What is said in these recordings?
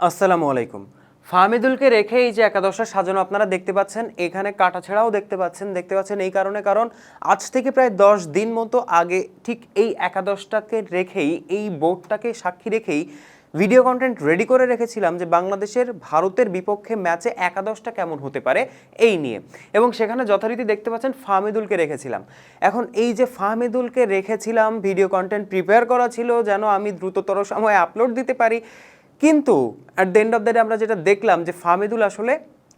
আসসালামু আলাইকুম। ফাহমিদুলকে রেখে এই যে একাদশটা সাজানো আপনারা দেখতে পাচ্ছেন, এখানে কাটা ছেঁড়াও দেখতে পাচ্ছেন দেখতে পাচ্ছেন এই কারণে কারণ আজ থেকে প্রায় দশ দিন মতো আগে ঠিক এই একাদশটাকে রেখেই, এই বোর্ডটাকে সাক্ষী রেখেই ভিডিও কন্টেন্ট রেডি করে রেখেছিলাম যে বাংলাদেশের ভারতের বিপক্ষে ম্যাচে একাদশটা কেমন হতে পারে এই নিয়ে। এবং সেখানে যথারীতি দেখতে পাচ্ছেন ফাহমিদুলকে রেখেছিলাম। এখন এই যে ফাহমিদুলকে রেখেছিলাম ভিডিও কন্টেন্ট প্রিপেয়ার করা ছিল, যেন আমি দ্রুততর সময়ে আপলোড দিতে পারি কিন্তু at the end of the day আমরা যেটা দেখলাম যে ফাহমিদুল আসলে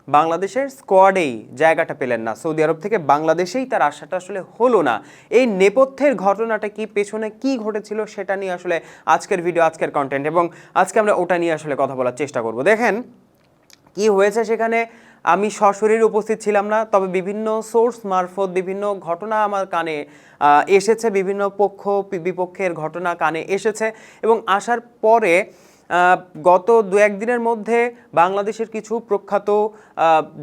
বাংলাদেশের স্কোয়াডেই জায়গাটা পেলেন না। সৌদি আরব থেকে বাংলাদেশেই তার আশাটা আসলে হলো না। এই নেপথ্যের ঘটনাটা কি, পেছনে কি ঘটেছিল সেটা নিয়ে আসলে আজকের ভিডিও আজকের কন্টেন্ট এবং আজকে আমরা ওটা নিয়ে আসলে কথা বলার চেষ্টা করব। দেখেন, কি হয়েছে সেখানে? আমি সশরীরে উপস্থিত ছিলাম না, তবে বিভিন্ন সোর্স মারফত বিভিন্ন ঘটনা আমার কানে এসেছে, বিভিন্ন পক্ষ, বিপক্ষের ঘটনা কানে এসেছে এবং আসার পরে গত দু একদিনের মধ্যে বাংলাদেশের কিছু প্রখ্যাত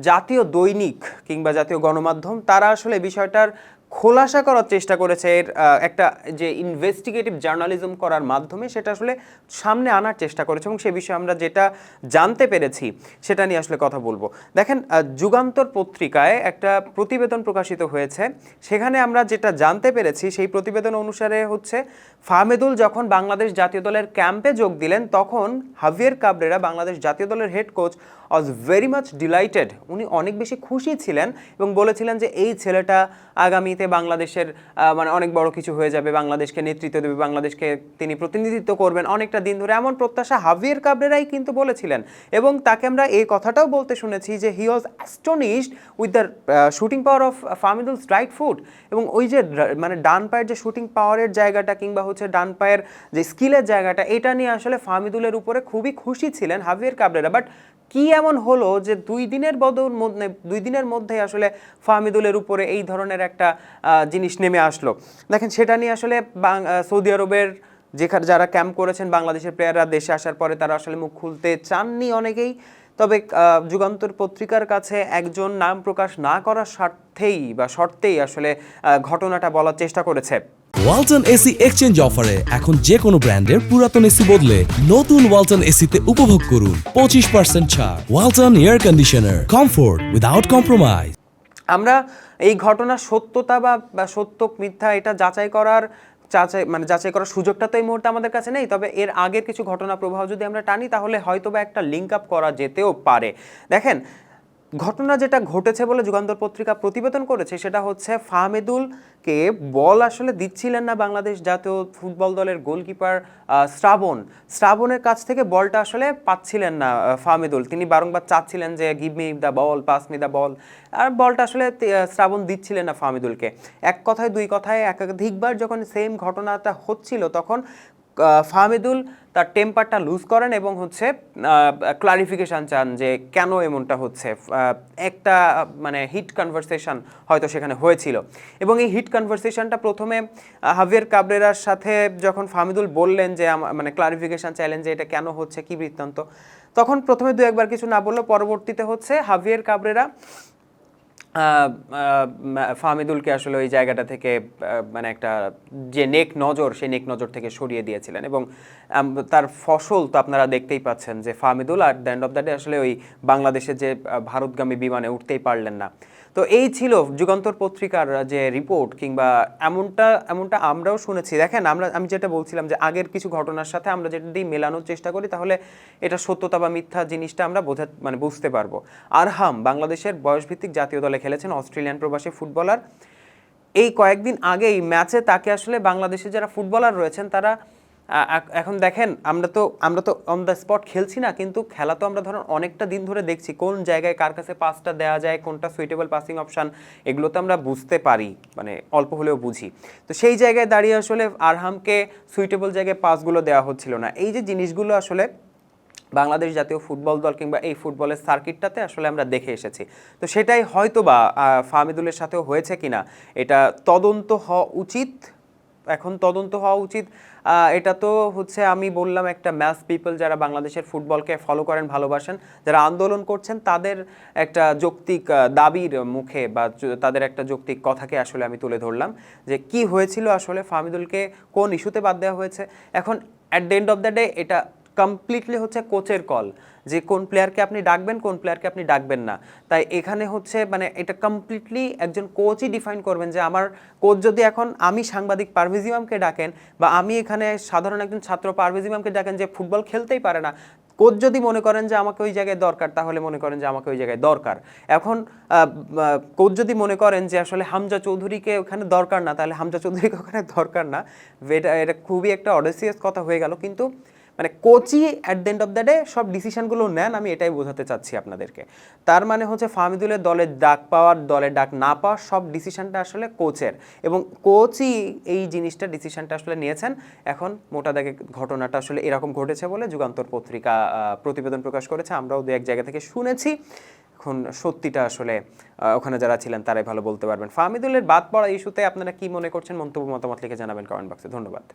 জাতীয় দৈনিক কিংবা জাতীয় গণমাধ্যম, তারা আসলে বিষয়টার খোলাসা করার চেষ্টা করেছে এর একটা যে ইনভেস্টিগেটিভ জার্নালিজম করার মাধ্যমে সেটা আসলে সামনে আনার চেষ্টা করেছে এবং সে বিষয়ে আমরা যেটা জানতে পেরেছি সেটা নিয়ে আসলে কথা বলব। দেখেন যুগান্তর পত্রিকায় একটা প্রতিবেদন প্রকাশিত হয়েছে। সেখানে আমরা যেটা জানতে পেরেছি সেই প্রতিবেদন অনুসারে হচ্ছে ফাহমেদুল যখন বাংলাদেশ জাতীয় দলের ক্যাম্পে যোগ দিলেন, তখন হাভিয়ার কাবরেরা বাংলাদেশ জাতীয় দলের head coach was very much delighted উনি অনেক বেশি খুশি ছিলেন এবং বলেছিলেন যে এই ছেলেটা আগামীতে বাংলাদেশের মানে অনেক বড় কিছু হয়ে যাবে, বাংলাদেশকে নেতৃত্ব দেবে, বাংলাদেশকে তিনি প্রতিনিধিত্ব করবেন অনেকটা দিন ধরে। এমন প্রত্যাশা হাভিয়ার কাবরেরাই কিন্তু বলেছিলেন। এবং তাকে আমরা এই কথাটাও বলতে শুনেছি যে he was astonished with the shooting power of Fahmidul's right foot এবং ওই যে মানে ডান পায়ের যে শুটিং পাওয়ারের জায়গাটা কিংবা হচ্ছে ডান পায়ের যে স্কিলের জায়গাটা, এটা নিয়ে আসলে ফামিদুলের উপরে খুবই খুশি ছিলেন হাভিয়ার কাবরেরা। বাট কি এমন হলো যে দুই দিনের বদল মধ্যে, দুই দিনের মধ্যে আসলে ফাহমিদুলের উপরে এই ধরনের একটা জিনিস নেমে আসলো? দেখেন সেটা নিয়ে আসলে সৌদি আরবের যেখানে যারা ক্যাম্প করেছেন বাংলাদেশের প্লেয়াররা দেশে আসার পরে তারা আসলে মুখ খুলতে চাননি অনেকেই। তবে যুগান্তর পত্রিকার কাছে একজন নাম প্রকাশ না করার স্বার্থেই বা শর্তেই আসলে ঘটনাটা বলার চেষ্টা করেছে। ওয়ালটন এসি এক্সচেঞ্জ অফারে এখন যে কোনো ব্র্যান্ডের পুরাতন এসি বদলে নতুন ওয়ালটন এসিতে উপভোগ করুন পঁচিশ পার্সেন্ট ছাড়। Walton air conditioner comfort without compromise আমরা এই ঘটনার সত্যতা বা সত্য, মিথ্যা এটা যাচাই করার যাচাই মানে যাচাই করার সুযোগটা তো এই মুহূর্তে আমাদের কাছে নেই, তবে এর আগের কিছু ঘটনা প্রবাহ যদি আমরা টানি, তাহলে হয়তো বা একটা লিঙ্ক আপ করা যেতেও পারে। দেখেন ঘটনা যেটা ঘটেছে বলে যুগান্তর পত্রিকা প্রতিবেদন করেছে, সেটা হচ্ছে ফাহমেদুলকে বল আসলে দিচ্ছিলেন না বাংলাদেশ জাতীয় ফুটবল দলের গোলকিপার শ্রাবণ। শ্রাবণের কাছ থেকে বলটা আসলে পাচ্ছিলেন না ফাহমেদুল। তিনি বারংবার চাচ্ছিলেন যে give me the ball pass me the ball আর বলটা আসলে শ্রাবণ দিচ্ছিলেন না ফাহমিদুলকে। এক কথায়, দুই কথায়, একাধিকবার যখন সেম ঘটনাটা হচ্ছিল, তখন ফাহমিদুল তার টেম্পারটা লুজ করেন এবং হচ্ছে ক্লারিফিকেশন চান যে কেন এমনটা হচ্ছে। একটা মানে হিট কনভারসেশন হয়তো সেখানে হয়েছিল। এবং এই হিট কনভারসেশনটা প্রথমে হাভিয়ার কাবরেরার সাথে যখন ফাহমিদুল বললেন যে মানে ক্লারিফিকেশন চাইলেন যে এটা কেন হচ্ছে, কি বৃত্তান্ত, তখন প্রথমে দু একবার কিছু না বললেও পরবর্তীতে হচ্ছে হাভিয়ার কাবরেরা ফাহমিদুলকে আসলে ওই জায়গাটা থেকে মানে একটা যে নেক নজর, সেই নেক নজর থেকে সরিয়ে দিয়েছিলেন। এবং তার ফসল তো আপনারা দেখতেই পাচ্ছেন যে ফাহমিদুল আর the end of the day আসলে ওই বাংলাদেশে যে ভারতগামী বিমানে উঠতেই পারলেন না। তো এই ছিল যুগান্তর পত্রিকার যে রিপোর্ট কিংবা এমনটা এমনটা আমরাও শুনেছি। দেখেন, আমরা, আমি যেটা বলছিলাম যে আগের কিছু ঘটনার সাথে আমরা যেটা দিয়ে মেলানোর চেষ্টা করি, তাহলে এটা সত্যতা বা মিথ্যা জিনিসটা আমরা বোঝা মানে বুঝতে পারব। আরহাম, বাংলাদেশের বয়সভিত্তিক জাতীয় দলে খেলেছেন অস্ট্রেলিয়ান প্রবাসী ফুটবলার। এই কয়েকদিন আগেই ম্যাচে তাকে আসলে বাংলাদেশে যারা ফুটবলার রয়েছেন, তারা এখন দেখেন, আমরা তো আমরা তো অন দ্য স্পট খেলছি না, কিন্তু খেলা তো আমরা ধরুন অনেকটা দিন ধরে দেখছি, কোন জায়গায় কার কাছে পাসটা দেওয়া যায়, কোনটা সুইটেবল পাসিং অপশান এগুলো তো আমরা বুঝতে পারি মানে অল্প হলেও বুঝি। তো সেই জায়গায় দাঁড়িয়ে আসলে আরহামকে সুইটেবল জায়গায় পাসগুলো দেওয়া হচ্ছিল না। এই যে জিনিসগুলো আসলে বাংলাদেশ জাতীয় ফুটবল দল কিংবা এই ফুটবলের সার্কিটটাতে আসলে আমরা দেখে এসেছি। তো সেটাই হয়তো বা ফাহমিদুলের সাথেও হয়েছে কিনা, এটা তদন্ত হওয়া উচিত। এখন তদন্ত হওয়া উচিত। এটা তো হচ্ছে আমি বললাম একটা ম্যাস পিপল যারা বাংলাদেশের ফুটবলকে ফলো করেন, ভালোবাসেন, যারা আন্দোলন করছেন, তাদের একটা যৌক্তিক দাবির মুখে বা তাদের একটা যৌক্তিক কথাকে আসলে আমি তুলে ধরলাম যে কি হয়েছিল আসলে ফাহমিদুলকে, কোন ইস্যুতে বাদ দেওয়া হয়েছে। এখন at the end of the day এটা কমপ্লিটলি হচ্ছে কোচের কল যে কোন প্লেয়ারকে আপনি ডাকবেন, কোন প্লেয়ারকে আপনি ডাকবেন না। তাই এখানে হচ্ছে মানে এটা কমপ্লিটলি একজন কোচই ডিফাইন করবেন যে আমার কোচ যদি এখন আমি সাংবাদিক পারভেজ ইমামকে ডাকেন বা আমি এখানে সাধারণ একজন ছাত্র পারভেজ ইমামকে ডাকেন যে ফুটবল খেলতেই পারে না কোচ যদি মনে করেন যে আমাকে ওই জায়গায় দরকার, তাহলে মনে করেন যে আমাকে ওই জায়গায় দরকার। এখন কোচ যদি মনে করেন যে আসলে হামজা চৌধুরীকে ওখানে দরকার না, তাহলে হামজা চৌধুরীকে ওখানে দরকার না। এটা এটা খুবই একটা অডেসিয়াস কথা হয়ে গেল। কিন্তু মানে কোচই at the end of the day সব ডিসিশনগুলো নেন, আমি এটাই বোঝাতে চাচ্ছি আপনাদেরকে। তার মানে হচ্ছে ফাহমিদুলের দলের ডাক পাওয়ার দলের ডাক না পাওয়ার সব ডিসিশনটা আসলে কোচের। এবং কোচই এই জিনিসটা ডিসিশনটা আসলে নিয়েছেন। এখন মোটা দাগে ঘটনাটা আসলে এরকম ঘটেছে বলে যুগান্তর পত্রিকা প্রতিবেদন প্রকাশ করেছে। আমরাও দু এক জায়গা থেকে শুনেছি। এখন সত্যিটা আসলে ওখানে যারা ছিলেন তারাই ভালো বলতে পারবেন। ফাহমিদুলের বাদ পড়া ইস্যুতে আপনারা কি মনে করছেন? মন্তব্য, মতামত লিখে জানাবেন কমেন্ট বক্সে ধন্যবাদ।